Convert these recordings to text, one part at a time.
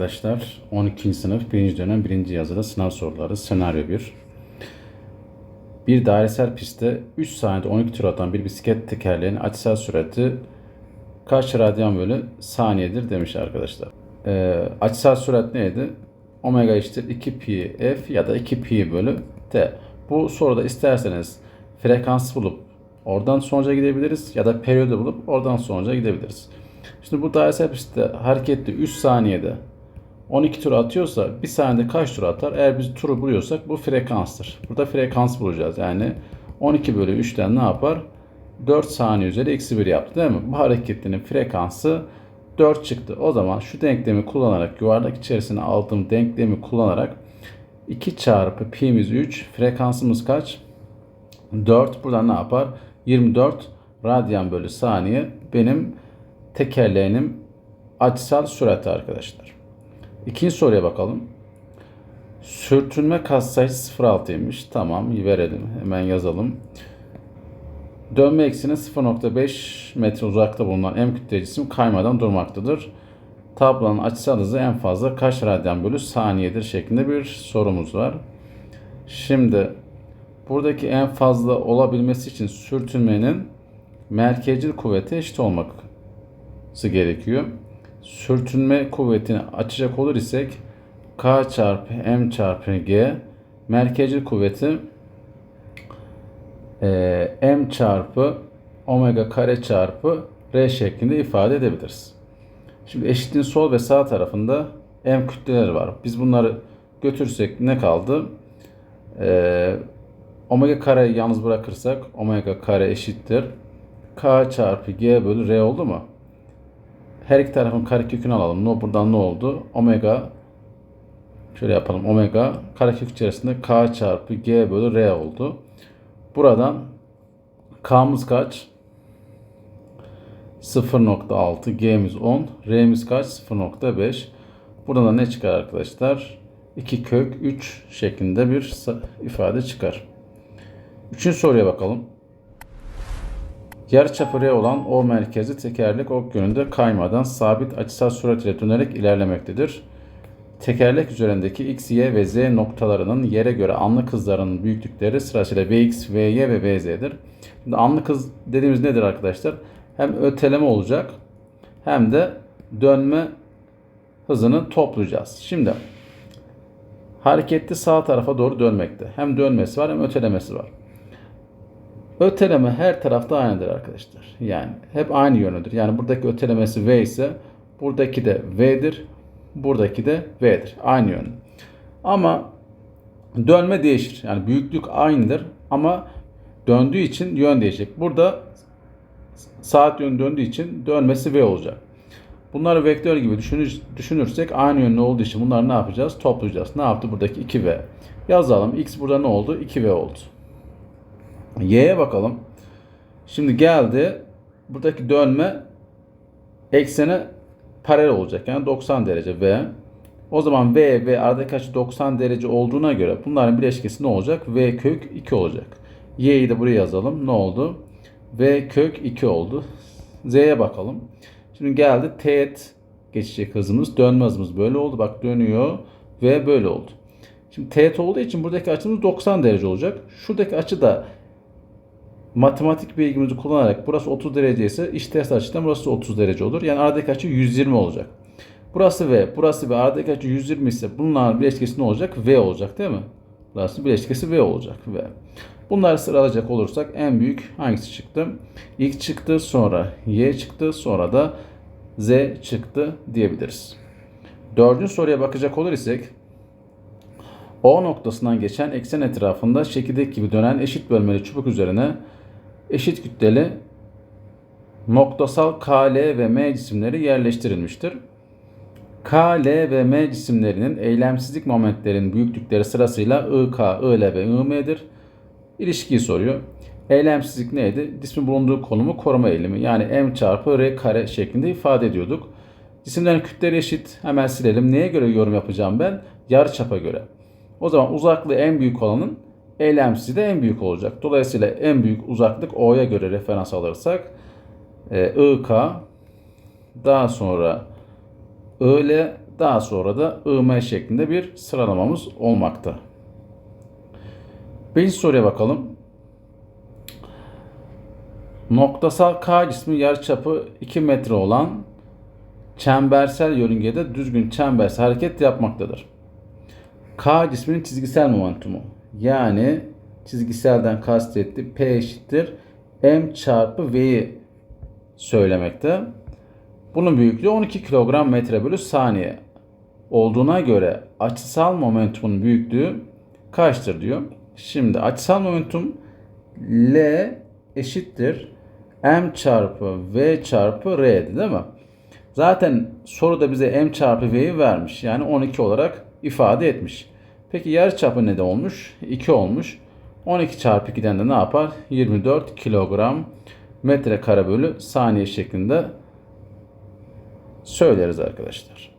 Arkadaşlar 12. sınıf 1. dönem 1. yazıda sınav soruları senaryo 1. Bir dairesel pistte 3 saniyede 12 tur atan bir bisiklet tekerleğinin açısal sürati kaç radyan bölü saniyedir demiş arkadaşlar. Ee, açısal sürat neydi? Omega eşittir 2 pi f ya da 2 pi bölü t. Bu soruda isterseniz frekans bulup oradan sonuca gidebiliriz ya da periyodu bulup oradan sonuca gidebiliriz. Şimdi bu dairesel pistte hareketli 3 saniyede 12 tur atıyorsa bir saniyede kaç tur atar? Eğer biz turu buluyorsak bu frekanstır. Burada frekans bulacağız. Yani 12 bölü 3'ten ne yapar? 4 saniye üzeri eksi 1 yaptı değil mi? Bu hareketlinin frekansı 4 çıktı. O zaman şu denklemi kullanarak yuvarlak içerisine aldığım denklemi kullanarak 2 çarpı pi'miz 3 frekansımız kaç? 4 buradan ne yapar? 24 radyan bölü saniye benim tekerleğinim açısal sürati arkadaşlar. İkinci soruya bakalım. Sürtünme katsayısı 0.6'ymış. Tamam verelim. Hemen yazalım. Dönme ekseni 0.5 metre uzakta bulunan M kütleli cisim kaymadan durmaktadır. Tablonun açısal hızı en fazla kaç radyan bölü saniyedir şeklinde bir sorumuz var. Şimdi buradaki en fazla olabilmesi için sürtünmenin merkezcil kuvveti eşit olması gerekiyor. Sürtünme kuvvetini açacak olur isek K çarpı M çarpı G merkezcil kuvveti e, M çarpı omega kare çarpı R şeklinde ifade edebiliriz. Şimdi eşitliğin sol ve sağ tarafında M kütleleri var. Biz bunları götürsek ne kaldı? Ee, omega kareyi yalnız bırakırsak omega kare eşittir. K çarpı G bölü R oldu mu? Her iki tarafın karekökünü alalım. No, buradan ne oldu? Omega şöyle yapalım. Omega karekök içerisinde K çarpı G bölü R oldu. Buradan K'mız kaç? 0.6, G'miz 10, R'miz kaç? 0.5. Buradan da ne çıkar arkadaşlar? 2 kök 3 şeklinde bir ifade çıkar. Üçüncü soruya bakalım. Yarıçapı olan O merkezi tekerlek ok yönünde kaymadan sabit açısal sürat ile dönerek ilerlemektedir. Tekerlek üzerindeki X, Y ve Z noktalarının yere göre anlık hızlarının büyüklükleri sırasıyla Vx, Vy ve Vz'dir. Şimdi anlık hız dediğimiz nedir arkadaşlar? Hem öteleme olacak hem de dönme hızını toplayacağız. Şimdi hareketli sağ tarafa doğru dönmekte. Hem dönmesi var hem ötelemesi var. Öteleme her tarafta aynıdır arkadaşlar. Yani hep aynı yönüdür. Yani buradaki ötelemesi V ise buradaki de V'dir. Buradaki de V'dir. Aynı yön. Ama dönme değişir. Yani büyüklük aynıdır ama döndüğü için yön değişecek. Burada saat yönü döndüğü için dönmesi V olacak. Bunları vektör gibi düşünür, düşünürsek aynı yönlü olduğu için bunları ne yapacağız? Toplayacağız. Ne yaptı buradaki 2V? Yazalım. X burada ne oldu? 2V oldu. Y'ye bakalım. Şimdi geldi. Buradaki dönme eksene paralel olacak. Yani 90 derece V. O zaman V ve aradaki açı 90 derece olduğuna göre bunların bileşkesi ne olacak? V kök 2 olacak. Y'yi de buraya yazalım. Ne oldu? V kök 2 oldu. Z'ye bakalım. Şimdi geldi teğet geçecek hızımız. Dönme hızımız böyle oldu. Bak dönüyor ve böyle oldu. Şimdi teğet olduğu için buradaki açımız 90 derece olacak. Şuradaki açı da matematik bilgimizi kullanarak burası 30 derece ise iç ters açıdan burası 30 derece olur. Yani aradaki açı 120 olacak. Burası V, burası V, aradaki açı 120 ise bunların bileşkesi ne olacak? V olacak değil mi? Burası bileşkesi V olacak. V. Bunları sıralayacak olursak en büyük hangisi çıktı? İlk çıktı, sonra Y çıktı, sonra da Z çıktı diyebiliriz. Dördüncü soruya bakacak olur isek O noktasından geçen eksen etrafında şekildeki gibi dönen eşit bölmeli çubuk üzerine eşit kütleli noktasal KL ve M cisimleri yerleştirilmiştir. K, L ve M cisimlerinin eylemsizlik momentlerin büyüklükleri sırasıyla IK, IL ve IM'dir. İlişkiyi soruyor. Eylemsizlik neydi? Cismin bulunduğu konumu koruma eğilimi. Yani M çarpı R kare şeklinde ifade ediyorduk. Cisimlerin kütleri eşit. Hemen silelim. Neye göre yorum yapacağım ben? Yarıçapa göre. O zaman uzaklığı en büyük olanın eylemsiz de en büyük olacak. Dolayısıyla en büyük uzaklık O'ya göre referans alırsak e, IK daha sonra IL Daha sonra da IM şeklinde bir sıralamamız olmakta. Birinci soruya bakalım. Noktasal K cismi yarıçapı 2 metre olan çembersel yörüngede düzgün çembersel hareket yapmaktadır. K cisminin çizgisel momentumu yani çizgiselden kastetti P eşittir M çarpı V'yi söylemekte. Bunun büyüklüğü 12 kilogram metre bölü saniye olduğuna göre açısal momentumun büyüklüğü kaçtır diyor. Şimdi açısal momentum L eşittir M çarpı V çarpı R'di değil mi? Zaten soruda bize M çarpı V'yi vermiş. Yani 12 olarak ifade etmiş. Peki yarıçapı ne de olmuş? 2 olmuş. 12 çarpı 2'den de ne yapar? 24 kilogram metre kare bölü saniye şeklinde söyleriz arkadaşlar.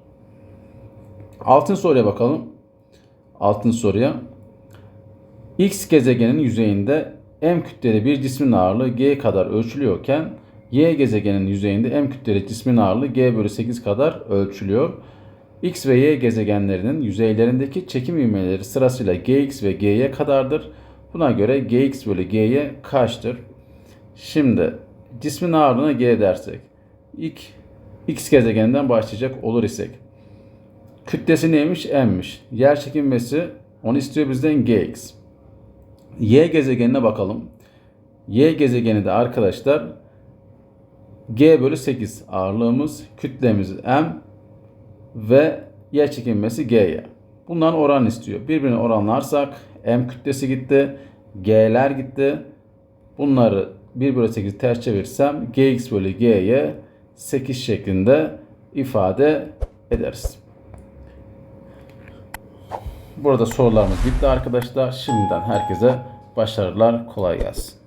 Altın soruya bakalım. Altın soruya. X gezegenin yüzeyinde M kütleli bir cismin ağırlığı G kadar ölçülüyorken Y gezegenin yüzeyinde M kütleli cismin ağırlığı G bölü 8 kadar ölçülüyor. X ve Y gezegenlerinin yüzeylerindeki çekim ivmeleri sırasıyla Gx ve Gy kadardır. Buna göre Gx bölü Gy kaçtır? Şimdi cismin ağırlığına G dersek ilk X gezegeninden başlayacak olur isek kütlesi neymiş? M'miş. Yer çekilmesi onu istiyor bizden Gx. Y gezegenine bakalım. Y gezegeni de arkadaşlar G bölü 8 ağırlığımız, kütlemiz M ve yer çekilmesi G'ye. Bunların oran istiyor. Birbirine oranlarsak M kütlesi gitti, G'ler gitti. Bunları 1 bölü 8 ters çevirsem Gx bölü G'ye 8 şeklinde ifade ederiz. Burada sorularımız bitti arkadaşlar. Şimdiden herkese başarılar, kolay gelsin.